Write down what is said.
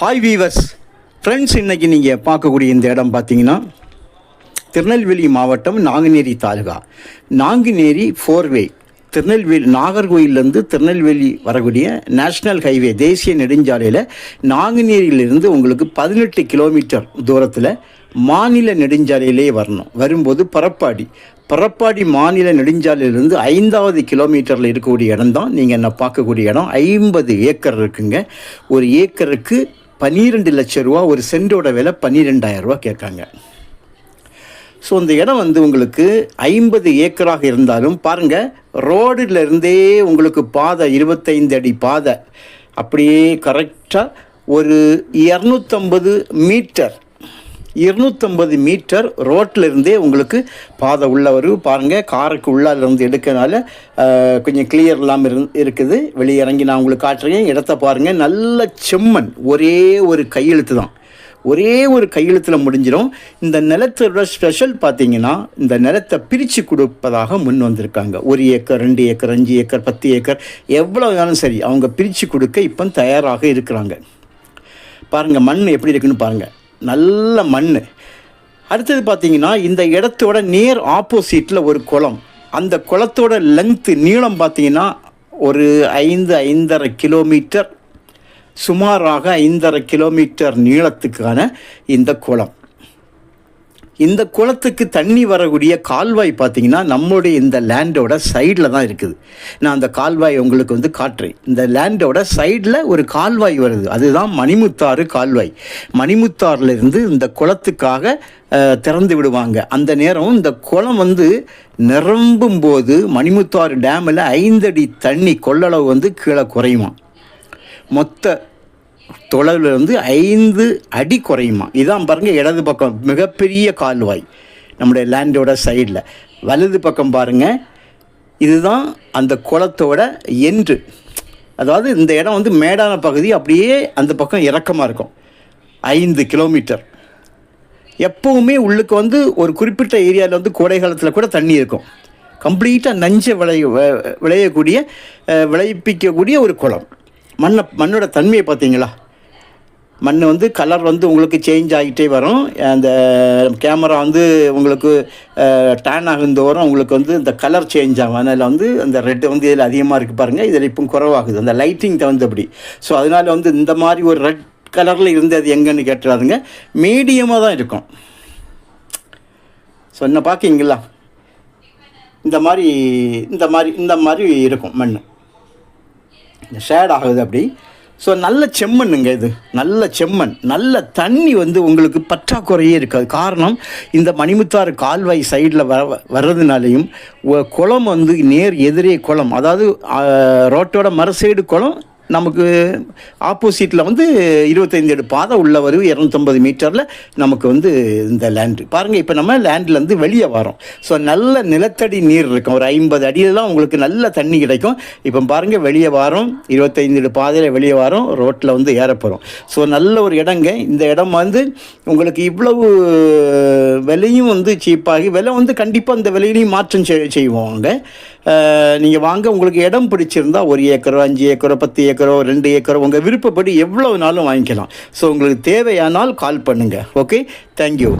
Hi viewers friends இன்னைக்கு நீங்கள் பார்க்கக்கூடிய இந்த இடம் பார்த்தீங்கன்னா திருநெல்வேலி மாவட்டம் நாங்குநேரி தாலுகா. நாங்குநேரி ஃபோர்வே திருநெல்வேலி நாகர்கோயிலேருந்து திருநெல்வேலி வரக்கூடிய நேஷ்னல் ஹைவே தேசிய நெடுஞ்சாலையில் நாங்குநேரியிலிருந்து உங்களுக்கு பதினெட்டு கிலோமீட்டர் தூரத்தில் மாநில நெடுஞ்சாலையிலே வரணும். வரும்போது பரப்பாடி. பரப்பாடி மாநில நெடுஞ்சாலையிலிருந்து ஐந்தாவது கிலோமீட்டரில் இருக்கக்கூடிய இடம் தான் நீங்கள் என்ன பார்க்கக்கூடிய இடம்? ஐம்பது ஏக்கர் இருக்குங்க. ஒரு ஏக்கருக்கு பன்னிரெண்டு லட்ச ரூபா ஒரு சென்டோட விலை பன்னிரெண்டாயிரம் ரூபா கேட்காங்க. ஸோ அந்த இடம் வந்து உங்களுக்கு ஐம்பது ஏக்கராக இருந்தாலும் பாருங்கள் ரோடுல இருந்தே உங்களுக்கு பாதை இருபத்தைந்து அடி பாதை. அப்படியே கரெக்டாக ஒரு இரநூத்தம்பது மீட்டர் இருநூத்தம்பது மீட்டர் ரோட்டில் இருந்தே உங்களுக்கு பாதை உள்ள வரும் பாருங்கள் காருக்கு உள்ளால இருந்து எடுக்கனால கொஞ்சம் கிளியர் இல்லாமல் இரு இருக்குது. வெளியே இறங்கி நான் உங்களுக்கு காட்டுறேன். இடத்த பாருங்கள் நல்ல செம்மண். ஒரே ஒரு கையெழுத்து தான் ஒரே ஒரு கையெழுத்தில் முடிஞ்சிடும் இந்த நிலத்தோட ஸ்பெஷல் பார்த்தீங்கன்னா இந்த நிலத்தை பிரித்து கொடுப்பதாக முன் வந்திருக்காங்க. ஒரு ஏக்கர் ரெண்டு ஏக்கர் அஞ்சு ஏக்கர் பத்து ஏக்கர் எவ்வளோ வேணாலும் சரி அவங்க பிரித்து கொடுக்க இப்போ தயாராக இருக்கிறாங்க. பாருங்கள் மண் எப்படி இருக்குன்னு பாருங்கள் நல்ல மண். அடுத்தது பார்த்தீங்கன்னா இந்த இடத்தோட நேர் ஆப்போசிட்டில் ஒரு குளம். அந்த குளத்தோட லென்த்து நீளம் பார்த்தீங்கன்னா ஒரு ஐந்து ஐந்தரை கிலோமீட்டர் சுமாராக ஐந்தரை கிலோமீட்டர் நீளத்துக்கான இந்த குளம். இந்த குளத்துக்கு தண்ணி வரக்கூடிய கால்வாய் பார்த்தீங்கன்னா நம்மளுடைய இந்த லேண்டோட சைடில் தான் இருக்குது. நான் அந்த கால்வாய் உங்களுக்கு வந்து காட்டுறேன். இந்த லேண்டோட சைடில் ஒரு கால்வாய் வருது. அதுதான் மணிமுத்தாறு கால்வாய். மணிமுத்தாறுலேருந்து இந்த குளத்துக்காக திறந்து விடுவாங்க. அந்த நேரம் இந்த குளம் வந்து நிரம்பும் போது மணிமுத்தாறு டேமில் ஐந்தடி தண்ணி கொள்ளளவு வந்து கீழே குறையுமா மொத்த தொலைவில் வந்து ஐந்து அடி குறையுமா? இதான் பாருங்கள் இடது பக்கம். மிகப்பெரிய கால்வாய். நம்முடைய லேண்டோட சைடில் வலது பக்கம் பாருங்கள் இதுதான் அந்த குளத்தோட என்று அதாவது இந்த இடம் வந்து மேடான பகுதி அப்படியே அந்த பக்கம் இறக்கமாக இருக்கும். ஐந்து கிலோமீட்டர் எப்போவுமே உள்ளுக்கு வந்து ஒரு குறிப்பிட்ட ஏரியாவில் வந்து கோடை காலத்தில் கூட தண்ணி இருக்கும். கம்ப்ளீட்டாக நஞ்சை விளைய வ- விளையக்கூடிய விளைவிக்கக்கூடிய ஒரு குளம். மண்ணை மண்ணோட தன்மையை பார்த்தீங்களா? மண் வந்து கலர் வந்து உங்களுக்கு சேஞ்ச் ஆகிட்டே வரும். அந்த கேமரா வந்து உங்களுக்கு டேன் ஆகுந்தோறும் உங்களுக்கு வந்து இந்த கலர் சேஞ்ச் ஆகும். அதனால் வந்து அந்த ரெட்டு வந்து இதில் அதிகமாக இருக்குது பாருங்கள் இதில் இப்போ குறைவாகுது. அந்த லைட்டிங் தகுந்தபடி. ஸோ அதனால் வந்து இந்த மாதிரி ஒரு ரெட் கலரில் இருந்து அது எங்கன்னு கேட்டுறாதுங்க. மீடியமாக தான் இருக்கும். ஸோ என்ன பார்க்கிங்களா? இந்த மாதிரி இந்த மாதிரி இந்த மாதிரி இருக்கும் மண் ஷேட் ஆகுது அப்படி. ஸோ நல்ல செம்மண்ணுங்க இது. நல்ல செம்மண். நல்ல தண்ணி வந்து உங்களுக்கு பற்றாக்குறையே இருக்காது. காரணம் இந்த மணிமுத்தாறு கால்வாய் சைடில் வர வர்றதுனாலையும் குளம் வந்து நேர் எதிரே குளம். அதாவது ரோட்டோட மறு சைடு குளம் நமக்கு ஆப்போசிட்டில் வந்து இருபத்தைந்து அடி பாதை உள்ள வரும் இரநூத்தம்பது மீட்டரில் நமக்கு வந்து இந்த லேண்டு பாருங்கள் இப்போ நம்ம லேண்ட்லேருந்து வெளியே வரோம் ஸோ நல்ல நிலத்தடி நீர் இருக்கும். ஒரு ஐம்பது அடியிலலாம் உங்களுக்கு நல்ல தண்ணி கிடைக்கும். இப்போ பாருங்கள் வெளியே வாரம் இருபத்தைந்து அடி பாதையில் வெளியே வாரம் ரோட்டில் வந்து ஏறப்போகிறோம் ஸோ நல்ல ஒரு இடங்க. இந்த இடம் வந்து உங்களுக்கு இவ்வளவு விலையும் வந்து சீப்பாகி விலை வந்து கண்டிப்பாக இந்த விலையிலையும் மாற்றம் செய் செய்வாங்க. நீங்கள் வாங்க உங்களுக்கு இடம் பிடிச்சிருந்தா ஒரு ஏக்கரோ அஞ்சு ஏக்கரோ பத்து ஏக்கரோ ரெண்டு ஏக்கரோ உங்கள் விருப்பப்படி எவ்வளவு நாளும் வாங்கிக்கலாம். ஸோ உங்களுக்கு தேவையானால் கால் பண்ணுங்கள் ஓகே தேங்க்யூ